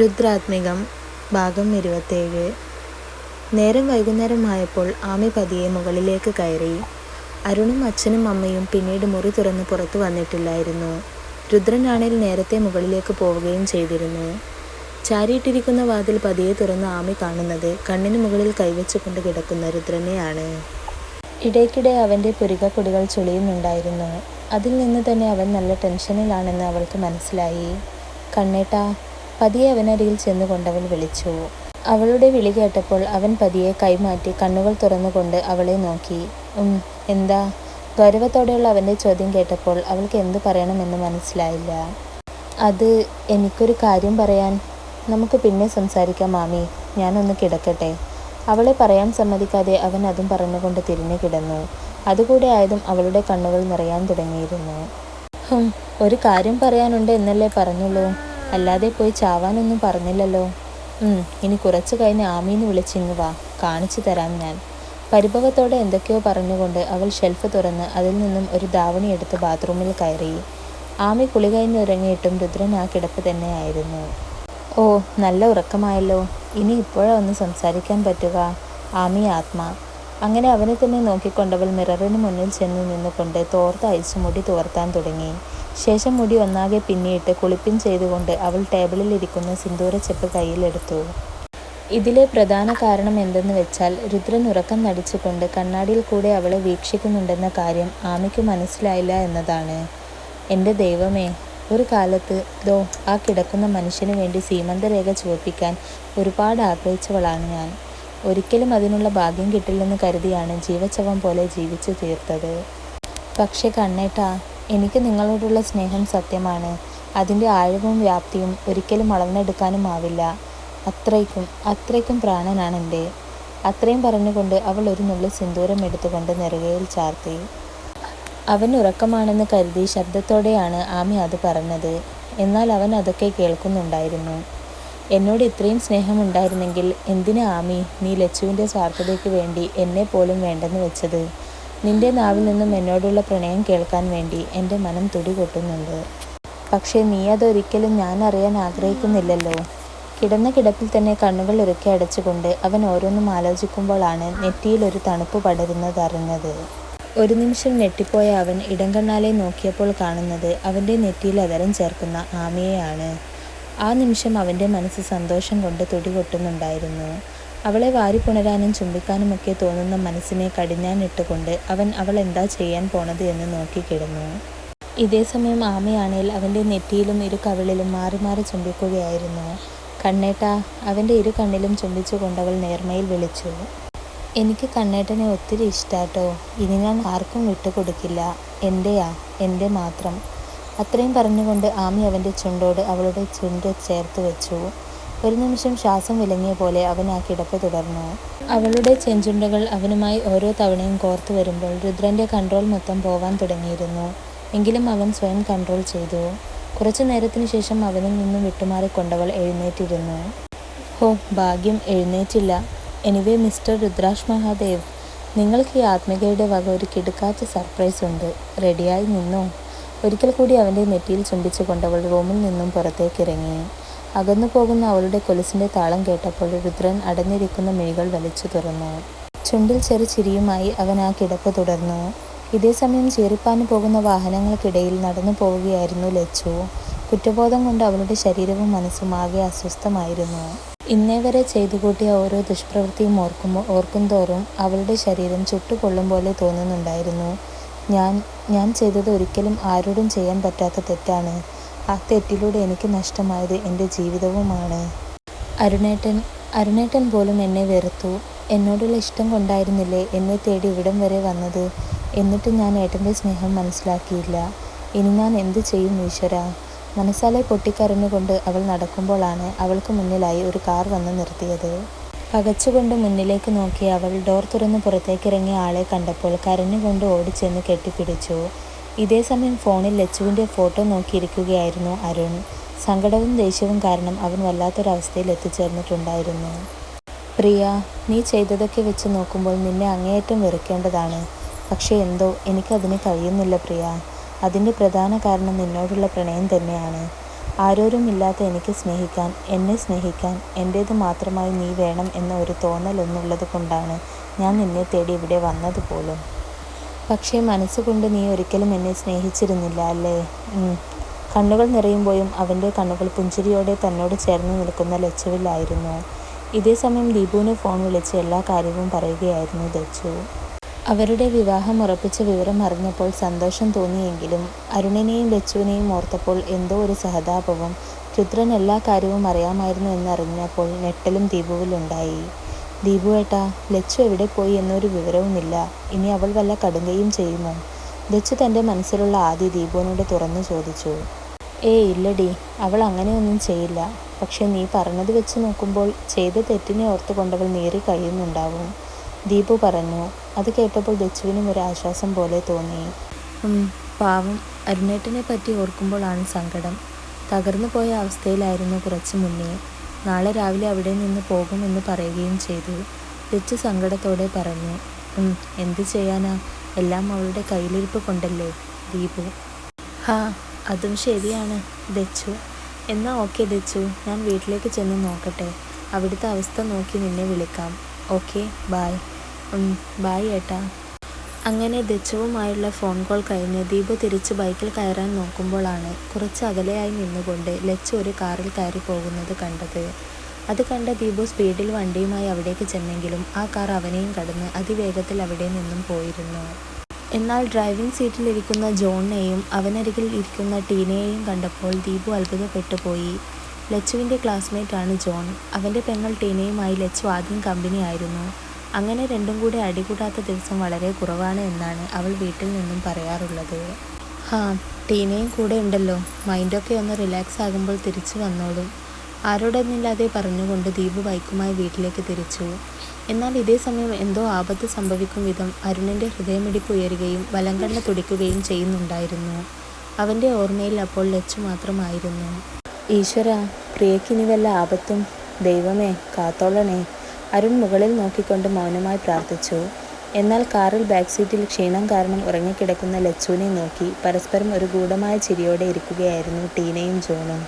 രുദ്രാത്മികം ഭാഗം ഇരുപത്തേഴ്. നേരം വൈകുന്നേരമായപ്പോൾ ആമി പതിയെ മുകളിലേക്ക് കയറി. അരുണും അച്ഛനും അമ്മയും പിന്നീട് മുറി തുറന്ന് പുറത്തു വന്നിട്ടില്ലായിരുന്നു. രുദ്രനാണേൽ നേരത്തെ മുകളിലേക്ക് പോവുകയും ചെയ്തിരുന്നു. ചാരിയിട്ടിരിക്കുന്ന വാതിൽ പതിയെ തുറന്ന് ആമി കാണുന്നത് കണ്ണിന് മുകളിൽ കൈവച്ചുകൊണ്ട് കിടക്കുന്ന രുദ്രനെയാണ്. ഇടയ്ക്കിടെ അവന്റെ പുരികക്കൊടികൾ ചുളിയുന്നുണ്ടായിരുന്നു. അതിൽ നിന്ന് തന്നെ അവൻ നല്ല ടെൻഷനിലാണെന്ന് അവൾക്ക് മനസ്സിലായി. കണ്ണേട്ടാ പതിയെ അവനരികിൽ ചെന്നുകൊണ്ടവൾ വിളിച്ചു. അവളുടെ വിളി കേട്ടപ്പോൾ അവൻ പതിയെ കൈമാറ്റി കണ്ണുകൾ തുറന്നുകൊണ്ട് അവളെ നോക്കി. എന്താ? ഗൗരവത്തോടെയുള്ള അവന്റെ ചോദ്യം കേട്ടപ്പോൾ അവൾക്ക് എന്തു പറയണമെന്ന് മനസ്സിലായില്ല. അത് എനിക്കൊരു കാര്യം പറയാൻ നമുക്ക് പിന്നെ സംസാരിക്കാം മാമി. ഞാനൊന്ന് കിടക്കട്ടെ. അവളെ പറയാൻ സമ്മതിക്കാതെ അവൻ അതും പറഞ്ഞുകൊണ്ട് തിരിഞ്ഞു കിടന്നു. അതുകൂടെ ആയതും അവളുടെ കണ്ണുകൾ നിറയാൻ തുടങ്ങിയിരുന്നു. ഒരു കാര്യം പറയാനുണ്ട് എന്നല്ലേ പറഞ്ഞുള്ളൂ. അല്ലാതെ പോയി ചാവാനൊന്നും പറഞ്ഞില്ലല്ലോ. ഇനി കുറച്ചു കഴിഞ്ഞ് ആമീന്ന് വിളിച്ചിങ്ങ് വാ. കാണിച്ചു തരാം ഞാൻ. പരിഭവത്തോടെ എന്തൊക്കെയോ പറഞ്ഞുകൊണ്ട് അവൾ ഷെൽഫ് തുറന്ന് അതിൽ നിന്നും ഒരു ധാവണി എടുത്ത് ബാത്റൂമിൽ കയറി. ആമി കുളി കഴിഞ്ഞുറങ്ങിയിട്ടും രുദ്രൻ ആ കിടപ്പ് തന്നെയായിരുന്നു ഓ നല്ല ഉറക്കമായല്ലോ. ഇനി ഇപ്പോഴാ ഒന്ന് സംസാരിക്കാൻ പറ്റുക. ആമി ആത്മ. അങ്ങനെ അവനെ തന്നെ നോക്കിക്കൊണ്ടവൾ മിററിന് മുന്നിൽ ചെന്ന് നിന്നുകൊണ്ട് തോർത്ത് അയച്ച് മുടി തോർത്താൻ തുടങ്ങി. ശേഷം മുടി ഒന്നാകെ പിന്നിയിട്ട് കുളിപ്പിൻ ചെയ്തുകൊണ്ട് അവൾ ടേബിളിൽ ഇരിക്കുന്ന സിന്ദൂര ചെപ്പ് കയ്യിലെടുത്തു ഇതിലെ പ്രധാന കാരണം എന്തെന്ന് വെച്ചാൽ രുദ്രൻ ഉറക്കം നടിച്ചുകൊണ്ട് കണ്ണാടിയിൽ കൂടെ അവളെ വീക്ഷിക്കുന്നുണ്ടെന്ന കാര്യം ആമയ്ക്ക് മനസ്സിലായില്ല എന്നതാണ്. എന്റെ ദൈവമേ ഒരു കാലത്ത് ദോ ആ കിടക്കുന്ന മനുഷ്യന് വേണ്ടി സീമന്തരേഖ ചുവപ്പിക്കാൻ ഒരുപാട് ആഗ്രഹിച്ചവളാണ് ഞാൻ. ഒരിക്കലും അതിനുള്ള ഭാഗ്യം കിട്ടില്ലെന്ന് കരുതിയാണ് ജീവച്ചവം പോലെ ജീവിച്ചു തീർത്തത്. പക്ഷേ കണ്ണേട്ടാ എനിക്ക് നിങ്ങളോടുള്ള സ്നേഹം സത്യമാണ്. അതിന്റെ ആഴവും വ്യാപ്തിയും ഒരിക്കലും അളന്നെടുക്കാനും ആവില്ല. അത്രയ്ക്കും അത്രയ്ക്കും പ്രാണനാണ് എന്റെ. അത്രയും പറഞ്ഞുകൊണ്ട് അവൾ ഒരു നുള്ളി സിന്ദൂരം എടുത്തുകൊണ്ട് നെറുകയിൽ ചാർത്തി. അവൻ ഉറക്കമാണെന്ന് കരുതി ശബ്ദത്തോടെയാണ് ആമി അത് പറഞ്ഞത്. എന്നാൽ അവൻ അതൊക്കെ കേൾക്കുന്നുണ്ടായിരുന്നു. എന്നോട് ഇത്രയും സ്നേഹമുണ്ടായിരുന്നെങ്കിൽ എന്തിനാ ആമി നീ ലച്ചുവിന്റെ സ്വാർത്ഥതയ്ക്ക് വേണ്ടി എന്നെ പോലും വേണ്ടെന്ന് വെച്ചത്? നിന്റെ നാവിൽ നിന്നും എന്നോടുള്ള പ്രണയം കേൾക്കാൻ വേണ്ടി എന്റെ മനം തുടി കൊട്ടുന്നുണ്ട് പക്ഷേ നീ അതൊരിക്കലും ഞാൻ അറിയാൻ ആഗ്രഹിക്കുന്നില്ലല്ലോ. കിടന്ന കിടപ്പിൽ തന്നെ കണ്ണുകൾ ഉരുക്കി അടച്ചുകൊണ്ട് അവൻ ഓരോന്നും ആലോചിക്കുമ്പോഴാണ് നെറ്റിയിൽ ഒരു തണുപ്പ് പടരുന്നത് അറിഞ്ഞത്. ഒരു നിമിഷം ഞെട്ടിപ്പോയ അവൻ ഇടംകണ്ണാലെ നോക്കിയപ്പോൾ കാണുന്നത് അവന്റെ നെറ്റിയിൽ അതരം ചേർക്കുന്ന ആമയെയാണ്. ആ നിമിഷം അവന്റെ മനസ്സ് സന്തോഷം കൊണ്ട് തുടികൊട്ടുന്നുണ്ടായിരുന്നു. അവളെ വാരിപ്പുണരാനും ചുംബിക്കാനുമൊക്കെ തോന്നുന്ന മനസ്സിനെ കടിഞ്ഞാനിട്ടുകൊണ്ട് അവൻ അവൾ എന്താ ചെയ്യാൻ പോണത് എന്ന് നോക്കിക്കിടന്നു ഇതേസമയം ആമയാണേൽ അവന്റെ നെറ്റിയിലും ഇരു കവിളിലും മാറി മാറി ചുംബിക്കുകയായിരുന്നു. കണ്ണേട്ട അവന്റെ ഇരു കണ്ണിലും ചുംബിച്ചുകൊണ്ടവൾ നേർമയിൽ വിളിച്ചു. എനിക്ക് കണ്ണേട്ടനെ ഒത്തിരി ഇഷ്ടാട്ടോ. ഇനി ഞാൻ ആർക്കും വിട്ടുകൊടുക്കില്ല എന്റെയാ എന്റെ മാത്രം. അത്രയും പറഞ്ഞുകൊണ്ട് ആമി അവന്റെ ചുണ്ടോട് അവളുടെ ചുണ്ട് ചേർത്ത് വെച്ചു. ഒരു നിമിഷം ശ്വാസം വിലങ്ങിയ പോലെ അവൻ ആ കിടപ്പ് തുടർന്നു. അവളുടെ ചെഞ്ചുണ്ടകൾ അവനുമായി ഓരോ തവണയും കോർത്തു വരുമ്പോൾ രുദ്രന്റെ കൺട്രോൾ മൊത്തം പോവാൻ തുടങ്ങിയിരുന്നു. എങ്കിലും അവൻ സ്വയം കൺട്രോൾ ചെയ്തു. കുറച്ചു നേരത്തിന് ശേഷം അവനിൽ നിന്നും വിട്ടുമാറിക്കൊണ്ടവൾ എഴുന്നേറ്റിരുന്നു. ഹോ ഭാഗ്യം എഴുന്നേറ്റില്ല. എനിവേ മിസ്റ്റർ രുദ്രാഷ് മഹാദേവ് നിങ്ങൾക്ക് ഈ ആത്മികയുടെ വക ഒരു കിടുക്കാച്ച സർപ്രൈസ് ഉണ്ട്. റെഡിയായി നിന്നോ? ഒരിക്കൽ കൂടി അവന്റെ നെറ്റിയിൽ ചുംബിച്ചു കൊണ്ടവൾ റൂമിൽ നിന്നും പുറത്തേക്കിറങ്ങി അകന്നു പോകുന്ന അവളുടെ കൊലുസിന്റെ താളം കേട്ടപ്പോൾ രുദ്രൻ അടഞ്ഞിരിക്കുന്ന മിഴികൾ വലിച്ചു തുറന്നു. ചുണ്ടിൽ ചെറു ചിരിയുമായി അവൻ ആ കിടപ്പ് തുടർന്നു. ഇതേസമയം ചീറിപ്പാന് പോകുന്ന വാഹനങ്ങൾക്കിടയിൽ നടന്നു പോവുകയായിരുന്നു ലച്ചു. കുറ്റബോധം കൊണ്ട് അവളുടെ ശരീരവും മനസ്സും ആകെ അസ്വസ്ഥമായിരുന്നു. ഇന്നേ വരെ ചെയ്തു കൂട്ടിയ ഓരോ ദുഷ്പ്രവൃത്തിയും ഓർക്കുമ്പോൾ ഓർക്കും തോറും അവളുടെ ശരീരം ചുട്ടുകൊള്ളും പോലെ തോന്നുന്നുണ്ടായിരുന്നു. ഞാൻ ഞാൻ ചെയ്തത് ഒരിക്കലും ആരോടും ചെയ്യാൻ പറ്റാത്ത തെറ്റാണ്. ആ തെറ്റിലൂടെ എനിക്ക് നഷ്ടമായത് എന്റെ ജീവിതവുമാണ്. അരുണേട്ടൻ അരുണേട്ടൻ പോലും എന്നെ വെറുത്തു. എന്നോടുള്ള ഇഷ്ടം കൊണ്ടായിരുന്നില്ലേ എന്നെ തേടി ഇവിടം വരെ വന്നത്? എന്നിട്ടും ഞാൻ ഏട്ടന്റെ സ്നേഹം മനസ്സിലാക്കിയില്ല. ഇനി ഞാൻ എന്ത് ചെയ്യും ഈശ്വര? മനസ്സാലെ പൊട്ടിക്കരഞ്ഞുകൊണ്ട് അവൾ നടക്കുമ്പോഴാണ് അവൾക്ക് മുന്നിലായി ഒരു കാർ വന്ന് നിർത്തിയത്. പകച്ചുകൊണ്ട് മുന്നിലേക്ക് നോക്കി അവൾ ഡോർ തുറന്ന് പുറത്തേക്കിറങ്ങിയ ആളെ കണ്ടപ്പോൾ കരഞ്ഞുകൊണ്ട് ഓടിച്ചെന്ന് കെട്ടിപ്പിടിച്ചു. ഇതേസമയം ഫോണിൽ ലച്ചുവിന്റെ ഫോട്ടോ നോക്കിയിരിക്കുകയായിരുന്നു അരുൺ. സങ്കടവും ദേഷ്യവും കാരണം അവൻ വല്ലാത്തൊരവസ്ഥയിൽ എത്തിച്ചേർന്നിട്ടുണ്ടായിരുന്നു. പ്രിയ നീ ചെയ്തതൊക്കെ വെച്ച് നോക്കുമ്പോൾ നിന്നെ അങ്ങേയറ്റം വെറുക്കേണ്ടതാണ്. പക്ഷേ എന്തോ എനിക്കതിന് കഴിയുന്നില്ല പ്രിയ. അതിന്റെ പ്രധാന കാരണം നിന്നോടുള്ള പ്രണയം തന്നെയാണ്. ആരോരും ഇല്ലാത്ത എനിക്ക് സ്നേഹിക്കാൻ എന്നെ സ്നേഹിക്കാൻ എന്റേത് മാത്രമായി നീ വേണം എന്ന ഒരു തോന്നലൊന്നുള്ളത് കൊണ്ടാണ് ഞാൻ നിന്നെ തേടി ഇവിടെ വന്നത് പോലും. പക്ഷേ മനസ്സുകൊണ്ട് നീ ഒരിക്കലും എന്നെ സ്നേഹിച്ചിരുന്നില്ല അല്ലേ? കണ്ണുകൾ നിറയുമ്പോഴും അവന്റെ കണ്ണുകൾ പുഞ്ചിരിയോടെ തന്നോട് ചേർന്ന് നിൽക്കുന്ന ലച്ചുവിലായിരുന്നു. ഇതേ സമയം ദീപുവിന് ഫോൺ വിളിച്ച് എല്ലാ കാര്യവും പറയുകയായിരുന്നു ദച്ചു അവരുടെ വിവാഹം ഉറപ്പിച്ച വിവരം അറിഞ്ഞപ്പോൾ സന്തോഷം തോന്നിയെങ്കിലും അരുണിനെയും ലച്ചുവിനെയും ഓർത്തപ്പോൾ എന്തോ ഒരു സഹതാപവും രുദ്രൻ എല്ലാ കാര്യവും അറിയാമായിരുന്നു എന്നറിഞ്ഞപ്പോൾ ഞെട്ടലും ദീപുവിലുണ്ടായി. ദീപു ഏട്ടാ ലച്ചു എവിടെ പോയി എന്നൊരു വിവരവുമില്ല. ഇനി അവൾ വല്ല കടുങ്കയും ചെയ്യുമോ? ലച്ചു തന്റെ മനസ്സിലുള്ള ആദ്യ ദീപുവിനോട് തുറന്നു ചോദിച്ചു. ഏ ഇല്ലടി അവൾ അങ്ങനെയൊന്നും ചെയ്യില്ല. പക്ഷെ നീ പറഞ്ഞത് വെച്ച് നോക്കുമ്പോൾ ചെയ്ത തെറ്റിനെ ഓർത്തുകൊണ്ടവൾ നീറി കഴിയുന്നുണ്ടാവും. ദീപു പറഞ്ഞു അത് കേട്ടപ്പോൾ ലച്ചുവിനും ഒരു ആശ്വാസം പോലെ തോന്നി. പാവം. അരുണേട്ടനെ പറ്റി ഓർക്കുമ്പോഴാണ് സങ്കടം. തകർന്നു പോയ അവസ്ഥയിലായിരുന്നു കുറച്ച് മുന്നേ. നാളെ രാവിലെ അവിടെ നിന്ന് പോകുമെന്ന് പറയുകയും ചെയ്തു. ദച്ചു സങ്കടത്തോടെ പറഞ്ഞു എന്ത് ചെയ്യാനാ? എല്ലാം അവളുടെ കയ്യിലിരിപ്പ് കൊണ്ടല്ലേ ദീപു? ഹാ അതും ശരിയാണ് ദച്ചു. എന്നാൽ ഓക്കെ ദച്ചു. ഞാൻ വീട്ടിലേക്ക് ചെന്ന് നോക്കട്ടെ. അവിടുത്തെ അവസ്ഥ നോക്കി നിന്നെ വിളിക്കാം. Okay bye. ബായ് ഏട്ടാ. അങ്ങനെ ദച്ചുവുമായുള്ള ഫോൺ കോൾ കഴിഞ്ഞ് ദീപു തിരിച്ച് ബൈക്കിൽ കയറാൻ നോക്കുമ്പോഴാണ് കുറച്ച് അകലെയായി നിന്നുകൊണ്ട് ലച്ചു ഒരു കാറിൽ കയറി പോകുന്നത് കണ്ടത്. അത് കണ്ട ദീപു സ്പീഡിൽ വണ്ടിയുമായി അവിടേക്ക് ചെന്നെങ്കിലും ആ കാർ അവനെയും കടന്ന് അതിവേഗത്തിൽ അവിടെ നിന്നും പോയിരുന്നു. എന്നാൽ ഡ്രൈവിംഗ് സീറ്റിലിരിക്കുന്ന ജോണിനെയും അവനരികിൽ ഇരിക്കുന്ന ടീനയെയും കണ്ടപ്പോൾ ദീപു അത്ഭുതപ്പെട്ടു പോയി. ലച്ചുവിന്റെ ആണ് ജോൺ. അവന്റെ പെങ്ങൾ ടീനയുമായി ലച്ചു ആദ്യം കമ്പനിയായിരുന്നു. അങ്ങനെ രണ്ടും കൂടെ അടികൂടാത്ത ദിവസം വളരെ കുറവാണ് എന്നാണ് അവൾ വീട്ടിൽ നിന്നും പറയാറുള്ളത്. ഹാ ടീനയും കൂടെ ഉണ്ടല്ലോ. മൈൻഡൊക്കെ ഒന്ന് റിലാക്സ് ആകുമ്പോൾ തിരിച്ചു വന്നോളും. ആരോടൊന്നില്ലാതെ പറഞ്ഞുകൊണ്ട് ദീപു ബൈക്കുമായി വീട്ടിലേക്ക് തിരിച്ചു. എന്നാൽ ഇതേ സമയം എന്തോ ആപത്ത് സംഭവിക്കും വിധം അരുണിന്റെ ഹൃദയമിടിപ്പ് ഉയരുകയും വലങ്കണ്ണ തുടിക്കുകയും ചെയ്യുന്നുണ്ടായിരുന്നു. അവന്റെ ഓർമ്മയിൽ അപ്പോൾ ലച്ചു മാത്രമായിരുന്നു. ഈശ്വര പ്രിയക്കിനി വല്ല ആപത്തും? ദൈവമേ കാത്തോളണേ. അരുൺ മുകളിൽ നോക്കിക്കൊണ്ട് മൗനമായി പ്രാർത്ഥിച്ചു. എന്നാൽ കാറിൽ ബാക്ക് സീറ്റിൽ ക്ഷീണം കാരണം ഉറങ്ങിക്കിടക്കുന്ന ലച്ചുവിനെ നോക്കി പരസ്പരം ഒരു ഗൂഢമായ ചിരിയോടെ ഇരിക്കുകയായിരുന്നു ടീനയും ജോണും.